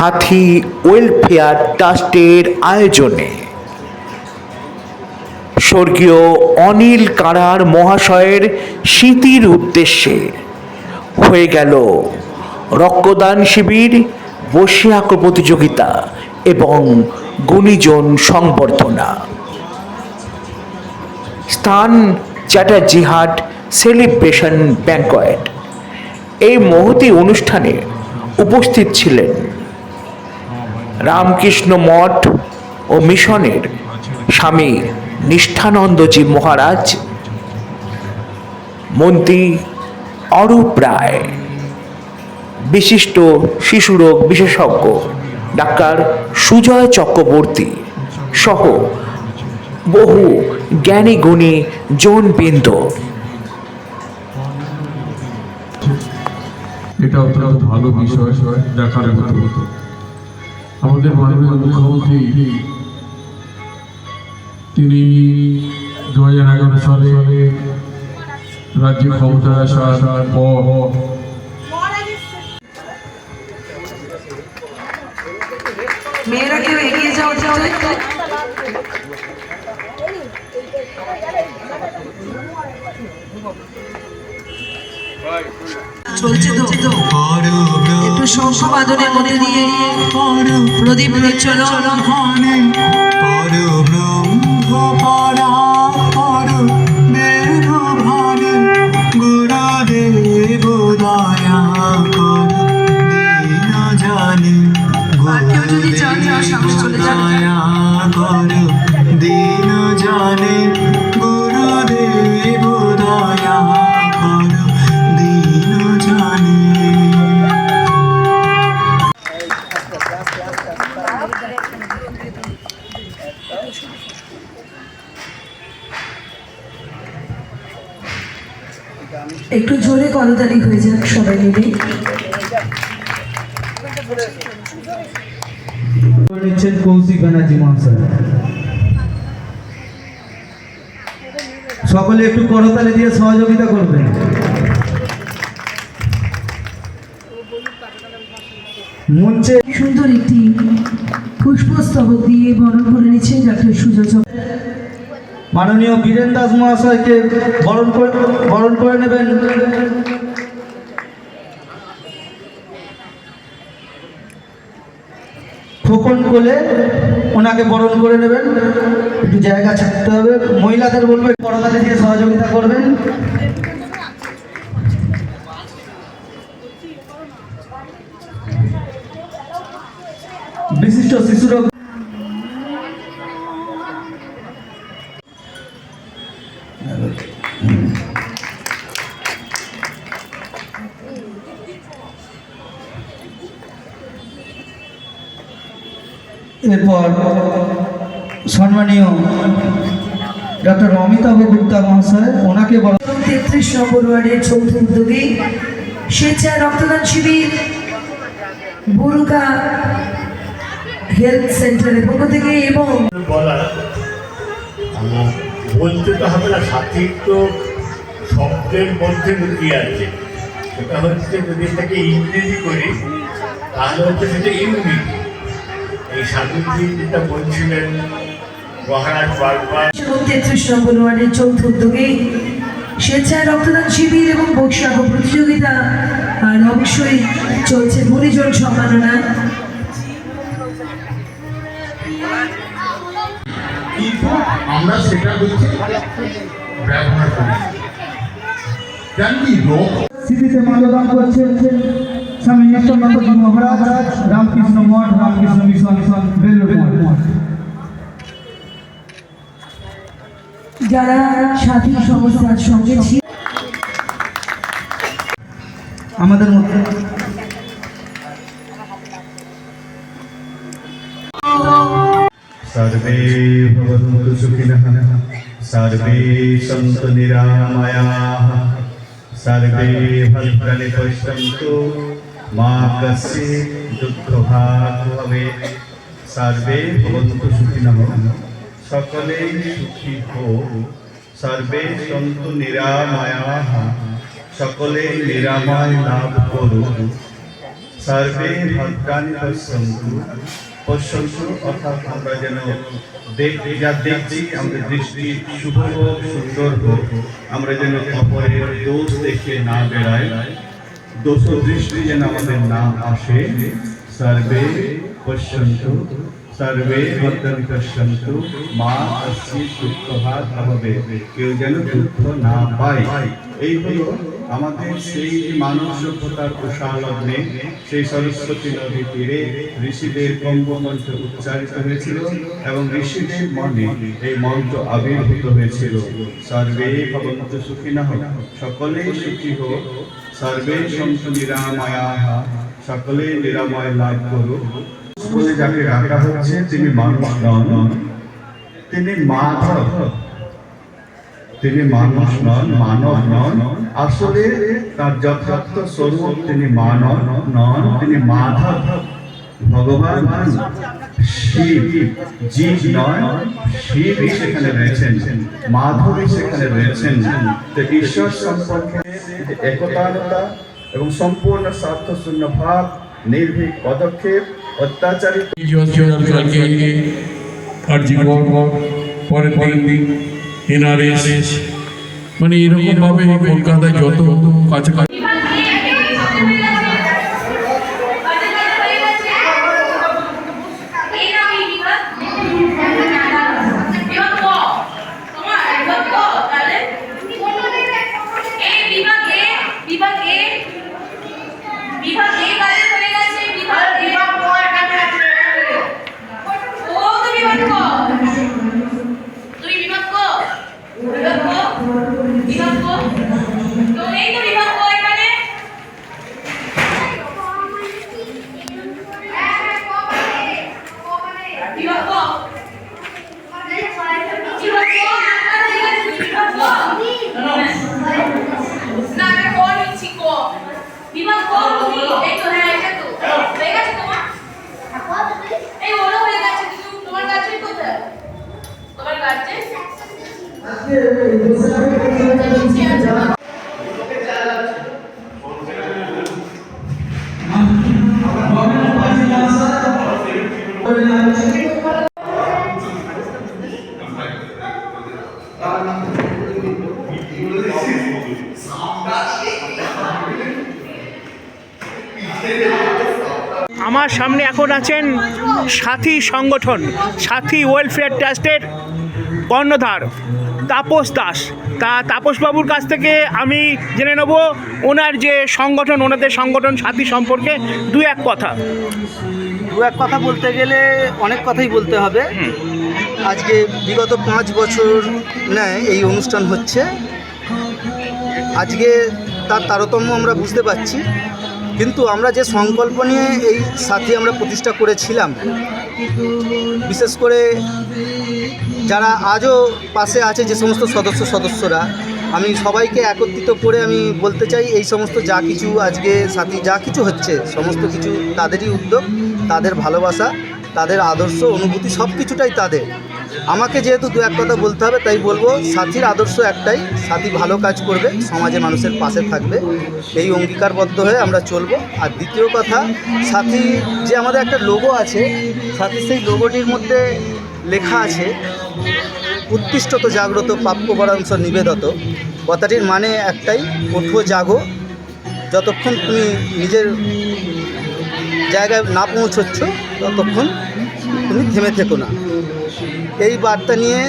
সাথী welfare ট্রাস্টের আয়োজনে। স্বর্গীয় অনিল কারার মহাশয়ের স্মৃতির উদ্দেশ্যে হয়ে গেল রক্তদান শিবির, বসিয়াক প্রতিযোগিতা এবং গুণীজন সংবর্ধনা। স্থান চ্যাটার্জি হাট সেলিব্রেশন ব্যাঙ্কয়েট। এই মহতি অনুষ্ঠানে উপস্থিত ছিলেন রামকৃষ্ণ মঠ ও মিশনের স্বামী নিষ্ঠানন্দজি মহারাজ, মন্ত্রী অরূপ রায়, বিশিষ্ট শিশুরোগ বিশেষজ্ঞ ডাক্তার সুজয় চক্রবর্তী সহ বহু জ্ঞানী গুণী জনবৃন্দ। এটা অত্যন্ত ভালো বিষয়, দেখার মতো আমাদের মাননীয় মুখ্যমন্ত্রী তিনি দু হাজার এগারো সালে রাজ্যে ক্ষমতায় আসার পর মেয়েরা কেউ এগিয়ে যাও যাও চলছে তো। একটু শঙ্খ বাদনের মধ্যে দিয়ে প্রদীপ প্রচলন দিন জানে করতালি হয়ে যাক সবাই মিলে। নিচ্ছেন কৌশিক ব্যানার্জি মহাশয়। সকলে একটু করতালি দিয়ে সহযোগিতা করবেন। মঞ্চে সুন্দর একটি পুষ্পস্তবক দিয়ে বরণ করে নিচ্ছেন ডক্টর চক্র। মাননীয় বীরেন দাস মহাশয়কে বরণ করে বরণ করে নেবেন। খোকন কোলে ওনাকে বরণ করে নেবেন। একটু জায়গা ছাড়তে হবে। মহিলাদের বলবেন করতালি দিয়ে সহযোগিতা করবেন। এরপর সম্মানীয় ডক্টর অমিতাভ গুপ্তা মহাশয় ওনাকে বলা তেত্রিশ নম্বর ওয়ার্ডের চৌথ উদ্যোগে স্বেচ্ছা রক্তদান শিবির বুরুকা হেলথ সেন্টারের পক্ষ থেকে এবং আমার বলতে তো হবে না সাথী তো শব্দের মধ্যে লুকিয়ে আছে। সেটা হচ্ছে যদি এটাকে ইংরেজি করি তাহলে হচ্ছে সেটা ইউনিটি। স্বামীজি যেটা বলছিলেন মহারাজ বারবার তেত্রিশ নম্বর ওয়ার্ডের চৌথ উদ্যোগে স্বেচ্ছায় রক্তদান শিবির এবং বৈশাখ প্রতিযোগিতা আর অবশ্যই চলছে গুণীজন সম্মাননা। কিন্তু আমরা সেটা হচ্ছে ব্যবহার করি। জানি রোগ স্মৃতিতে মাল্যদান করছেন স্বামী নিত্যানন্দ মহারাজ রামকৃষ্ণ মঠ রামকৃষ্ণ মিশন মিশন বেলুর মঠ যারা সাথী সংস্থার সঙ্গে ছিল আমাদের মধ্যে सर्वे भवन्तु सुखिनः सर्वे सन्तु निरामयाः सर्वे भद्राणि पश्यन्तु মা কস্যে দুঃখভাগ হবে সর্বে ভবন্তু সুখী নম সকলে সুখী হো সর্বে সন্তু নিরামায়া সকলে নিরাময় লাভ করুন সর্বে ভদ্রানি পশ্যন্তু পশ্যন্তু অর্থাৎ আমরা যেন দেখি যা দেখছি, আমাদের দৃষ্টি শুভ হোক, সুন্দর হোক, আমরা যেন অপরের দোষ দেখে না বেড়াই। দোষ দৃষ্টি যেন আমাদের না আসে সর্বে পশ্যন্তু সর্বে ভদ্রাণি পশ্যন্তু মা অস্মি দুঃখভাগ অভাবে কেউ যেন দুঃখ না পায়। এই হলো আমাদের সেই মানব সভ্যতার প্রসারলগ্নে সেই সরস্বতী নদী তীরে ঋষিদের কম্বমন্ত্র উচ্চারিত হয়েছিল এবং ঋষিদের মনে এই মন্ত্র আবির্ভূত হয়েছিল। সর্বে ভবন্ত সুখিনঃ সকলেই সুখী হোক সর্বে সন্তু সকলে নিরাময় লাভ করুক। বলে যাকে ডাকা হচ্ছে, তিনি মানুষ নন। তিনি মাধব তিনি মানুষ নন, মানব নন। আসলে তার যথার্থ স্বরূপ তিনি মানব নন, তিনি মাধব। ভগবান শিব জীব নয় শিবই সেখানে রয়েছেন মাধবই সেখানে রয়েছেন। তো ঈশ্বর সম্পর্কে একতানতা এবং সম্পূর্ণ স্বার্থশূন্য ভাব নির্ভীক পদক্ষেপ অত্যাচারিত জীবন পরের দিন এনআরএস মানে এরকম ভাবে কলকাতায় যত কাছাকাছি বিভাগ এ কাজে হয়ে গেছে বিভাগ এ ও তুমি বিভাগ ক তুমি বিভাগ ক বিভাগ ক বিভাগ ক তো এই তো বিভাগ ক এখানে বিভাগ ক বিভাগ ক আপনার হয়ে গেছে বিভাগ ক না এটা ক নিচ্ছি ক বিভাগ ক তুমি এই তো হ্যাঁ এটা তো হয়ে গেছে তোমার এই ওরা হয়ে গেছে কিন্তু তোমার গাছের কোথায় তোমার গাছে আমার সামনে এখন আছেন সাথী সংগঠন সাথী ওয়েলফেয়ার ট্রাস্টের কর্ণধার, তাপস দাস। তা তাপসবাবুর কাছ থেকে আমি জেনে নেব ওনার যে সংগঠন, ওনাদের সংগঠন সাথী সম্পর্কে দু এক কথা। দু এক কথা বলতে গেলে অনেক কথাই বলতে হবে। আজকে বিগত পাঁচ বছর নেয় এই অনুষ্ঠান হচ্ছে। আজকে তার তারতম্য আমরা বুঝতে পারছি। কিন্তু আমরা যে সংকল্প নিয়ে এই সাথী আমরা প্রতিষ্ঠা করেছিলাম, বিশেষ করে যারা আজও পাশে আছে যে সমস্ত সদস্য সদস্যরা, আমি সবাইকে একত্রিত করে আমি বলতে চাই, এই সমস্ত যা কিছু আজকে সাথী, যা কিছু হচ্ছে, সমস্ত কিছু তাদেরই উদ্যোগ, তাদের ভালোবাসা, তাদের আদর্শ, অনুভূতি সব কিছুটাই তাদের। আমাকে যেহেতু দু এক কথা বলতে হবে, তাই বলব, সাথীর আদর্শ একটাই, সাথী ভালো কাজ করবে, সমাজে মানুষের পাশে থাকবে, এই অঙ্গীকারবদ্ধ হয়ে আমরা চলবো। আর দ্বিতীয় কথা, সাথী যে আমাদের একটা লোগো আছে, সাথী সেই লোগোটির মধ্যে লেখা আছে, উৎকৃষ্টত জাগ্রত প্রাপ্যবরাংশ নিবেদত। কথাটির মানে একটাই, ওঠো জাগো। যতক্ষণ তুমি নিজের জায়গায় না পৌঁছচ্ছ, ততক্ষণ তুমি থেমে থেকো না। এই বার্তা নিয়ে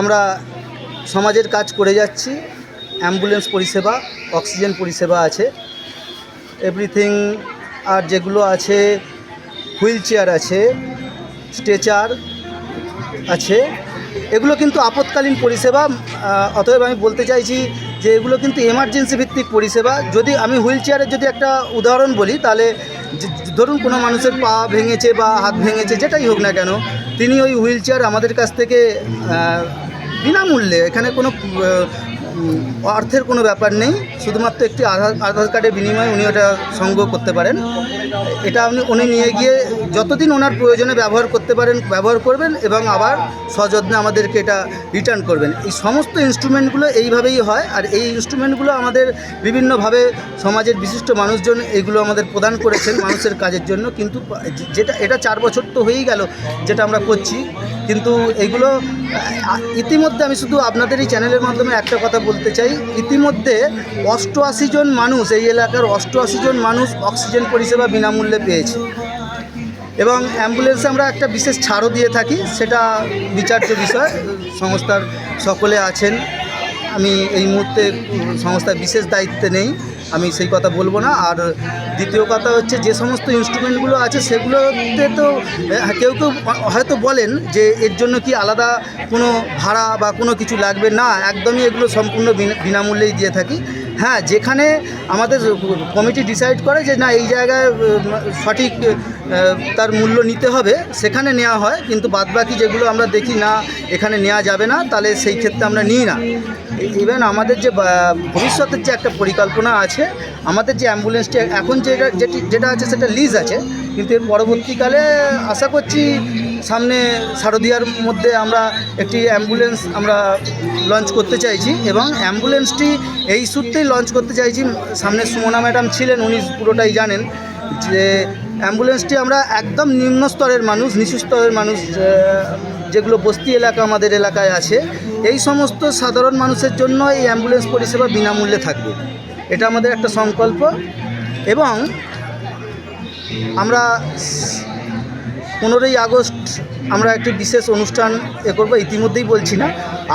আমরা সমাজের কাজ করে যাচ্ছি। অ্যাম্বুলেন্স পরিষেবা, অক্সিজেন পরিষেবা আছে। এভরিথিং আর যেগুলো আছে হুইল চেয়ার আছে, স্ট্রেচার আছে, এগুলো কিন্তু আপৎকালীন পরিষেবা। অতএব আমি বলতে চাইছি যে এগুলো কিন্তু এমার্জেন্সি ভিত্তিক পরিষেবা। যদি আমি হুইল চেয়ারের যদি একটা উদাহরণ বলি, তাহলে ধরুন কোনো মানুষের পা ভেঙেছে বা হাত ভেঙেছে, যেটাই হোক না কেন, তিনি ওই হুইল চেয়ার আমাদের কাছ থেকে বিনামূল্যে, এখানে কোনো অর্থের কোনো ব্যাপার নেই, শুধুমাত্র একটি আধার আধার কার্ডের বিনিময়ে উনি ওটা সংগ্রহ করতে পারেন। এটা উনি উনি নিয়ে গিয়ে যতদিন ওনার প্রয়োজনে ব্যবহার করতে পারেন, ব্যবহার করবেন এবং আবার সযত্নে আমাদেরকে এটা রিটার্ন করবেন। এই সমস্ত ইনস্ট্রুমেন্টগুলো এইভাবেই হয় আর এই ইনস্ট্রুমেন্টগুলো আমাদের বিভিন্নভাবে সমাজের বিশিষ্ট মানুষজন এগুলো আমাদের প্রদান করেছেন মানুষের কাজের জন্য। কিন্তু যেটা, এটা চার বছর তো হয়েই গেল, যেটা আমরা করছি। কিন্তু এগুলো ইতিমধ্যে আমি শুধু আপনাদের এই চ্যানেলের মাধ্যমে একটা কথা বলতে চাই। ইতিমধ্যে অষ্টআশি জন মানুষ, এই এলাকার অষ্টআশি জন মানুষ অক্সিজেন পরিষেবা বিনামূল্যে পেয়েছে। এবং অ্যাম্বুলেন্সে আমরা একটা বিশেষ ছাড়ও দিয়ে থাকি, সেটা বিচার্য বিষয়, সংস্থার সকলে আছেন। আমি এই মুহূর্তে সংস্থার বিশেষ দায়িত্বে নেই, আমি সেই কথা বলব না। আর দ্বিতীয় কথা হচ্ছে যে সমস্ত ইনস্ট্রুমেন্টগুলো আছে, সেগুলোতে তো কেউ কেউ হয়তো বলেন যে এর জন্য কি আলাদা কোনো ভাড়া বা কোনো কিছু লাগবে? না, একদমই এগুলো সম্পূর্ণ বিনা- বিনামূল্যেই দিয়ে থাকি। হ্যাঁ যেখানে আমাদের কমিটি ডিসাইড করে যে না, এই জায়গায় সঠিক তার মূল্য নিতে হবে, সেখানে নেওয়া হয়, কিন্তু বাদবাকি যেগুলো আমরা দেখি না, এখানে নেওয়া যাবে না, তাহলে সেই ক্ষেত্রে আমরা নিই না। ইভেন আমাদের যে ভবিষ্যতের যে একটা পরিকল্পনা আছে, আমাদের যে অ্যাম্বুলেন্সটি এখন যেটা যেটি, যেটা আছে সেটা লিজ আছে, কিন্তু এর পরবর্তীকালে আশা করছি সামনে শারদিয়ার মধ্যে আমরা একটি অ্যাম্বুলেন্স আমরা লঞ্চ করতে চাইছি, এবং অ্যাম্বুলেন্সটি এই সূত্রেই লঞ্চ করতে চাইছি। সামনে সুমনা ম্যাডাম ছিলেন, উনি পুরোটাই জানেন। যে অ্যাম্বুলেন্সটি আমরা একদম নিম্ন স্তরের মানুষ, নিচু স্তরের মানুষ যেগুলো বস্তি এলাকা আমাদের এলাকায় আছে, এই সমস্ত সাধারণ মানুষের জন্য এই অ্যাম্বুলেন্স পরিষেবা বিনামূল্যে থাকবে। এটা আমাদের একটা সংকল্প এবং আমরা পনেরোই আগস্ট আমরা একটি বিশেষ অনুষ্ঠান এ করব, ইতিমধ্যেই বলছি না।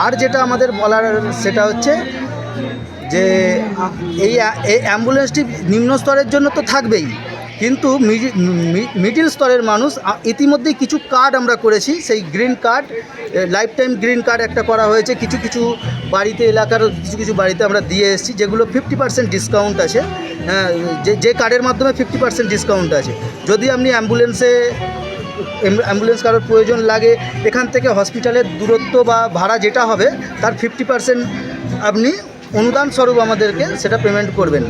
আর যেটা আমাদের বলার সেটা হচ্ছে যে এই অ্যাম্বুলেন্সটি নিম্ন স্তরের জন্য তো থাকবেই। কিন্তু মিডিল স্তরের মানুষ ইতিমধ্যেই কিছু কার্ড আমরা করেছি সেই green card lifetime green card একটা করা হয়েছে কিছু কিছু বাড়িতে এলাকার কিছু কিছু বাড়িতে আমরা দিয়ে এসেছি যেগুলো ফিফটি পার্সেন্ট ডিসকাউন্ট আছে। হ্যাঁ, যে যে কার্ডের মাধ্যমে ফিফটি পার্সেন্ট ডিসকাউন্ট আছে। যদি আপনি অ্যাম্বুলেন্সে অ্যাম্বুলেন্স কারোর প্রয়োজন লাগে এখান থেকে হসপিটালের দূরত্ব বা ভাড়া যেটা হবে তার ফিফটি পার্সেন্ট আপনি অনুদান স্বরূপ আমাদেরকে সেটা পেমেন্ট করবেন।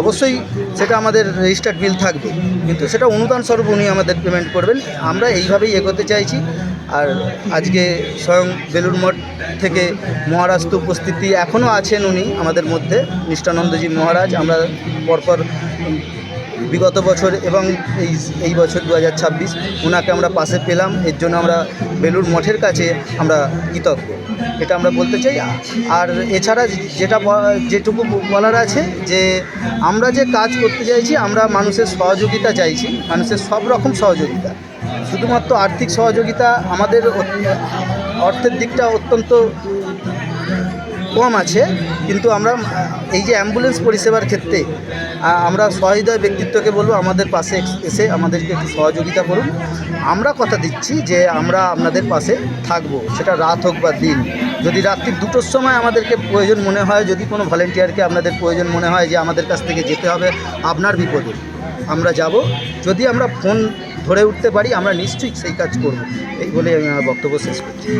অবশ্যই সেটা আমাদের রেজিস্টার্ড বিল থাকবে, কিন্তু সেটা অনুদান স্বরূপ উনি আমাদের পেমেন্ট করবেন। আমরা এইভাবেই এগোতে চাইছি। আর আজকে স্বয়ং বেলুর মঠ থেকে মহারাষ্ট্র উপস্থিতি এখনও আছেন উনি আমাদের মধ্যে। নিষ্ঠানন্দজি মহারাজ, আমরা পরপর বিগত বছর এবং এই এই বছর দু হাজার ছাব্বিশ ওনাকে আমরা পাশে পেলাম। এর জন্য আমরা বেলুর মঠের কাছে আমরা কৃতজ্ঞ। এটা আমরা বলতে চাই। আর এছাড়া যেটা যেটুকু বলার আছে যে আমরা যে কাজ করতে চাইছি, আমরা মানুষের সহযোগিতা চাইছি। মানুষের সব রকম সহযোগিতা। শুধুমাত্র আর্থিক সহযোগিতা আমাদের অর্থের দিকটা অত্যন্ত কম আছে, কিন্তু আমরা, এই যে অ্যাম্বুলেন্স পরিষেবার ক্ষেত্রে আমরা সহৃদয় ব্যক্তিত্বকে বলব, আমাদের পাশে এসে আমাদেরকে একটু সহযোগিতা করুন। আমরা কথা দিচ্ছি যে আমরা আপনাদের পাশে থাকব, সেটা রাত হোক বা দিন। যদি রাত্রি দুটোর সময় আমাদেরকে প্রয়োজন মনে হয়, যদি কোনো ভলেন্টিয়ারকে আপনাদের প্রয়োজন মনে হয় যে আমাদের কাছ থেকে যেতে হবে, আপনার বিপদে আমরা যাব। যদি আমরা ফোন ধরে উঠতে পারি, আমরা নিশ্চয়ই সেই কাজ করব। এই বলে আমি আমার বক্তব্য শেষ করছি।